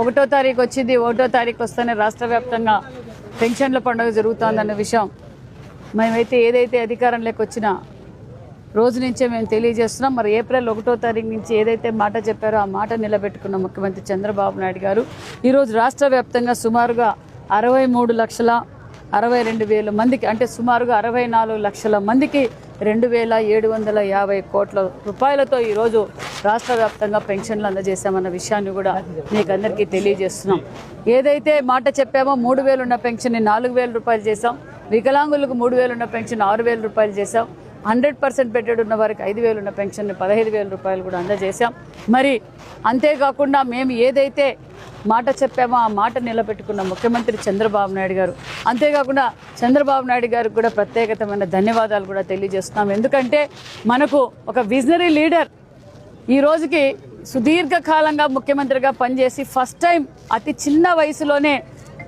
ఒకటో తారీఖు వచ్చింది ఒకటో తారీఖు వస్తేనే రాష్ట్ర వ్యాప్తంగా పెన్షన్ల పండుగ జరుగుతుందన్న విషయం. మేమైతే ఏదైతే అధికారంలోకి వచ్చిన రోజు నుంచే మేము తెలియజేస్తున్నాం. మరి ఏప్రిల్ ఒకటో తారీఖు నుంచి ఏదైతే మాట చెప్పారో ఆ మాట నిలబెట్టుకున్న ముఖ్యమంత్రి చంద్రబాబు నాయుడు గారు ఈరోజు రాష్ట్ర వ్యాప్తంగా సుమారుగా అరవై మూడు లక్షల అరవై రెండు వేల మందికి అంటే సుమారుగా అరవై నాలుగు లక్షల మందికి రెండు వేల ఏడు వందల యాభై కోట్ల రూపాయలతో ఈరోజు రాష్ట్ర వ్యాప్తంగా పెన్షన్లు అందజేశామన్న విషయాన్ని కూడా మీకు అందరికీ తెలియజేస్తున్నాం. ఏదైతే మాట చెప్పామో మూడు వేలు ఉన్న పెన్షన్ని నాలుగు వేల రూపాయలు చేశాం. వికలాంగులకు మూడు వేలు ఉన్న పెన్షన్ ఆరు వేల రూపాయలు చేశాం. హండ్రెడ్ పర్సెంట్ బెడ్డెడ్ ఉన్న వారికి ఐదు వేలు ఉన్న పెన్షన్ని పదహైదు వేల రూపాయలు కూడా అందజేశాం. మరి అంతేకాకుండా మేము ఏదైతే మాట చెప్పామో ఆ మాట నిలబెట్టుకున్న ముఖ్యమంత్రి చంద్రబాబు నాయుడు గారు అంతేకాకుండా చంద్రబాబు నాయుడు గారికి కూడా ప్రత్యేకతమైన ధన్యవాదాలు కూడా తెలియజేస్తున్నాం. ఎందుకంటే మనకు ఒక విజనరీ లీడర్ ఈ రోజుకి సుదీర్ఘకాలంగా ముఖ్యమంత్రిగా పనిచేసి ఫస్ట్ టైం అతి చిన్న వయసులోనే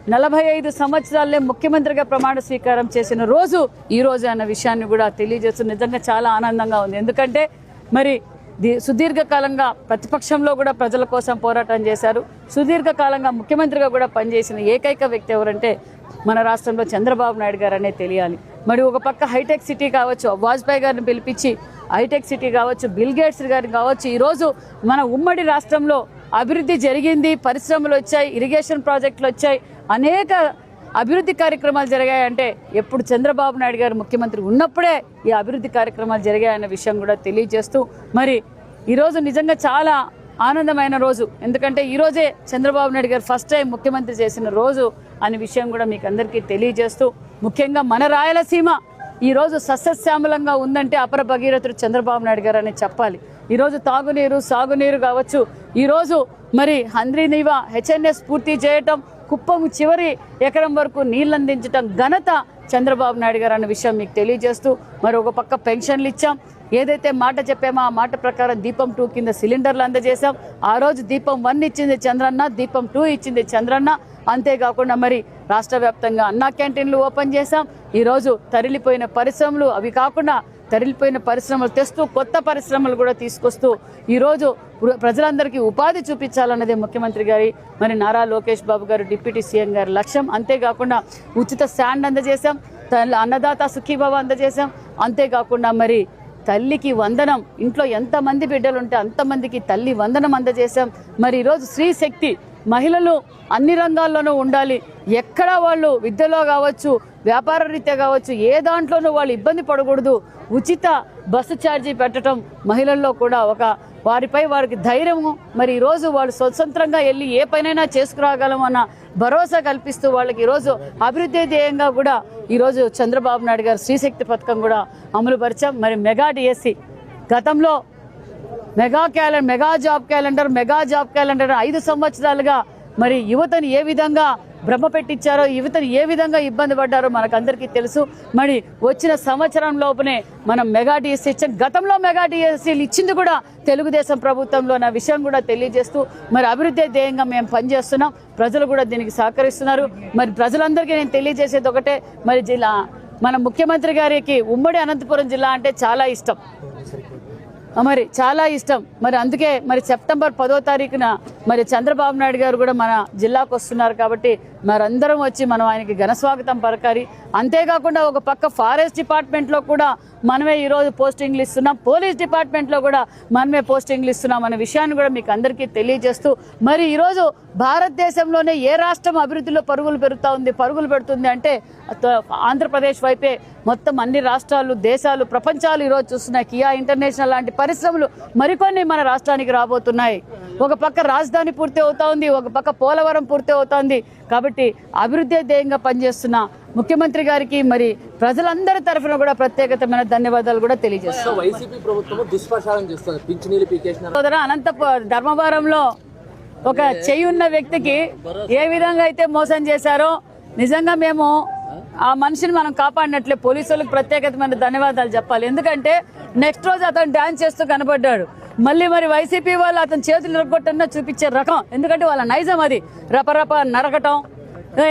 నలభై ఐదు సంవత్సరాలే ముఖ్యమంత్రిగా ప్రమాణ స్వీకారం చేసిన రోజు ఈ రోజు అన్న విషయాన్ని కూడా తెలియజేస్తూ నిజంగా చాలా ఆనందంగా ఉంది. ఎందుకంటే మరి ది- సుదీర్ఘకాలంగా ప్రతిపక్షంలో కూడా ప్రజల కోసం పోరాటం చేశారు. సుదీర్ఘకాలంగా ముఖ్యమంత్రిగా కూడా పనిచేసిన ఏకైక వ్యక్తి ఎవరంటే మన రాష్ట్రంలో చంద్రబాబు నాయుడు గారు అనే తెలియాలి. మరి ఒక పక్క హైటెక్ సిటీ కావచ్చు వాజ్పేయి గారిని పిలిపించి హైటెక్ సిటీ కావచ్చు బిల్ గేట్స్ గారిని కావచ్చు ఈరోజు మన ఉమ్మడి రాష్ట్రంలో అభివృద్ధి జరిగింది పరిశ్రమలు వచ్చాయి ఇరిగేషన్ ప్రాజెక్టులు వచ్చాయి అనేక అభివృద్ధి కార్యక్రమాలు జరిగాయంటే ఎప్పుడు చంద్రబాబు నాయుడు గారు ముఖ్యమంత్రి ఉన్నప్పుడే ఈ అభివృద్ధి కార్యక్రమాలు జరిగాయన్న విషయం కూడా తెలియజేస్తూ మరి ఈరోజు నిజంగా చాలా ఆనందమైన రోజు. ఎందుకంటే ఈరోజే చంద్రబాబు నాయుడు గారు ఫస్ట్ టైం ముఖ్యమంత్రి చేసిన రోజు అనే విషయం కూడా మీకు అందరికీ తెలియజేస్తూ ముఖ్యంగా మన రాయలసీమ ఈరోజు సస్యశ్యామలంగా ఉందంటే అపర భగీరథుడు చంద్రబాబు నాయుడు గారు అని చెప్పాలి. ఈరోజు తాగునీరు సాగునీరు కావచ్చు. ఈరోజు మరి హంద్రీనీవ హెచ్ఎన్ఎస్ పూర్తి చేయటం కుప్పం చివరి ఎకరం వరకు నీళ్ళు అందించటం ఘనత చంద్రబాబు నాయుడు గారు అన్న విషయం మీకు తెలియజేస్తూ మరి ఒక పక్క పెన్షన్లు ఇచ్చాం. ఏదైతే మాట చెప్పామో ఆ మాట ప్రకారం దీపం టూ కింద సిలిండర్లు అందజేశాం. ఆ రోజు దీపం వన్ ఇచ్చింది చంద్రన్న దీపం టూ ఇచ్చింది చంద్రన్న. అంతేకాకుండా మరి రాష్ట్ర వ్యాప్తంగా అన్నా క్యాంటీన్లు ఓపెన్ చేశాం. ఈరోజు తరిలిపోయిన పరిశ్రమలు అవి కాకుండా తరిలిపోయిన పరిశ్రమలు తెస్తూ కొత్త పరిశ్రమలు కూడా తీసుకొస్తూ ఈరోజు ప్రజలందరికీ ఉపాధి చూపించాలన్నదే ముఖ్యమంత్రి గారి మరి నారా లోకేష్ బాబు గారు డిప్యూటీ సీఎం గారి లక్ష్యం. అంతేకాకుండా ఉచిత స్టాండ్ అందజేశాం తల్లి అన్నదాత సుఖీభావ అందజేశాం. అంతేకాకుండా మరి తల్లికి వందనం ఇంట్లో ఎంతమంది బిడ్డలు ఉంటే అంతమందికి తల్లి వందనం అందజేశాం. మరి ఈరోజు స్త్రీ శక్తి మహిళలు అన్ని రంగాల్లోనూ ఉండాలి. ఎక్కడ వాళ్ళు విద్యలో కావచ్చు వ్యాపార రీత్యా కావచ్చు ఏ దాంట్లోనూ వాళ్ళు ఇబ్బంది పడకూడదు. ఉచిత బస్సు ఛార్జీ పెట్టడం మహిళల్లో కూడా ఒక వారిపై వారికి ధైర్యము. మరి ఈరోజు వాళ్ళు స్వతంత్రంగా వెళ్ళి ఏ పనైనా చేసుకురాగలం అన్న భరోసా కల్పిస్తూ వాళ్ళకి ఈరోజు అభివృద్ధి ధ్యేయంగా కూడా ఈరోజు చంద్రబాబు నాయుడు గారు శ్రీశక్తి పథకం కూడా అమలు పరిచాం. మరి మెగా డిఎస్సి గతంలో mega calendar mega job calendar mega job calendar ఐదు సంవత్సరాలుగా మరి యువతని ఏ విధంగా భ్రమ పెట్టించారో యువతని ఏ విధంగా ఇబ్బంది పడ్డారో మనకందరికీ తెలుసు. మరి వచ్చిన సంవత్సరం లోపునే మనం మెగా డిఎస్సీ ఇచ్చాం. గతంలో మెగా డిఎస్సీలు ఇచ్చింది కూడా తెలుగుదేశం ప్రభుత్వంలో నా విషయం కూడా తెలియజేస్తూ మరి అభివృద్ధి ధ్యేయంగా మేము పనిచేస్తున్నాం. ప్రజలు కూడా దీనికి సహకరిస్తున్నారు. మరి ప్రజలందరికీ నేను తెలియజేసేది ఒకటే. మరి జిల్లా మన ముఖ్యమంత్రి గారికి ఉమ్మడి అనంతపురం జిల్లా అంటే చాలా ఇష్టం. మరి చాలా ఇష్టం. మరి అందుకే మరి సెప్టెంబర్ పదో తారీఖున మరి చంద్రబాబు నాయుడు గారు కూడా మన జిల్లాకు వస్తున్నారు కాబట్టి మరి అందరం వచ్చి మనం ఆయనకి ఘనస్వాగతం పరకాలి అంతేకాకుండా ఒక పక్క ఫారెస్ట్ డిపార్ట్మెంట్లో కూడా మనమే ఈరోజు పోస్టింగ్లు ఇస్తున్నాం. పోలీస్ డిపార్ట్మెంట్లో కూడా మనమే పోస్టింగ్లు ఇస్తున్నాం అనే విషయాన్ని కూడా మీకు అందరికీ తెలియజేస్తూ మరి ఈరోజు భారతదేశంలోనే ఏ రాష్ట్రం అభివృద్ధిలో పరుగులు పెరుగుతూ ఉంది పరుగులు పెడుతుంది అంటే ఆంధ్రప్రదేశ్ వైపే మొత్తం అన్ని రాష్ట్రాలు దేశాలు ప్రపంచాలు ఈరోజు చూస్తున్నాయి. కియా ఇంటర్నేషనల్ లాంటి పరిశ్రమలు మరికొన్ని మన రాష్ట్రానికి రాబోతున్నాయి. ఒక పక్క రాజధాని పూర్తి అవుతా ఉంది ఒక పక్క పోలవరం పూర్తి అవుతోంది. కాబట్టి అభివృద్ధి ధ్యేయంగా పనిచేస్తున్న ముఖ్యమంత్రి గారికి మరి ప్రజలందరి తరఫున కూడా ప్రత్యేకతమైన ధన్యవాదాలు కూడా తెలియజేస్తున్నాం వైసీపీ ప్రభుత్వం దుష్ప్రచారం చేస్తుంది. పింఛనీలు పీకేసినారు సోదర అనంతపు ధర్మవరంలో ఒక చెయ్యి ఉన్న వ్యక్తికి ఏ విధంగా అయితే మోసం చేశారో నిజంగా మేము ఆ మనిషిని మనం కాపాడినట్లే పోలీసులకు ప్రత్యేకమైన ధన్యవాదాలు చెప్పాలి. ఎందుకంటే నెక్స్ట్ రోజు అతను డాన్స్ చేస్తూ కనబడ్డాడు. మళ్ళీ మరి వైసీపీ వాళ్ళు అతని చేతులు నిరగొట్టన్నా చూపించే రకం. ఎందుకంటే వాళ్ళ నైజం అది. రపరప నరకటం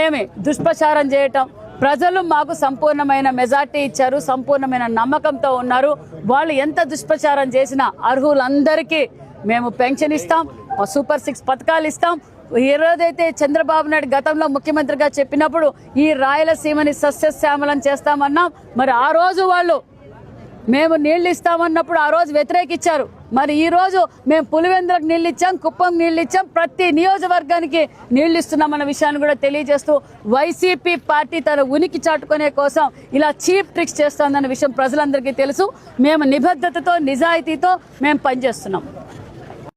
ఏమి దుష్ప్రచారం చేయటం. ప్రజలు మాకు సంపూర్ణమైన మెజార్టీ ఇచ్చారు సంపూర్ణమైన నమ్మకంతో ఉన్నారు. వాళ్ళు ఎంత దుష్ప్రచారం చేసినా అర్హులందరికీ మేము పెన్షన్ ఇస్తాం సూపర్ సిక్స్ పథకాలు ఇస్తాం. ఏ రోజైతే చంద్రబాబు నాయుడు గతంలో ముఖ్యమంత్రిగా చెప్పినప్పుడు ఈ రాయలసీమని సస్యశ్యామలం చేస్తామన్నాం. మరి ఆ రోజు వాళ్ళు మేము నీళ్ళు ఇస్తామన్నప్పుడు ఆ రోజు వ్యతిరేకించారు మరి ఈ రోజు మేము పులివెందులకు నీళ్ళు ఇచ్చాం కుప్పం నీళ్ళు ఇచ్చాం ప్రతి నియోజకవర్గానికి నీళ్ళు ఇస్తున్నామన్న విషయాన్ని కూడా తెలియజేస్తూ వైసీపీ పార్టీ తన ఉనికి చాటుకునే కోసం ఇలా చీప్ ట్రిక్స్ చేస్తోందన్న విషయం ప్రజలందరికీ తెలుసు. మేము నిబద్ధతతో నిజాయితీతో మేము పనిచేస్తున్నాం.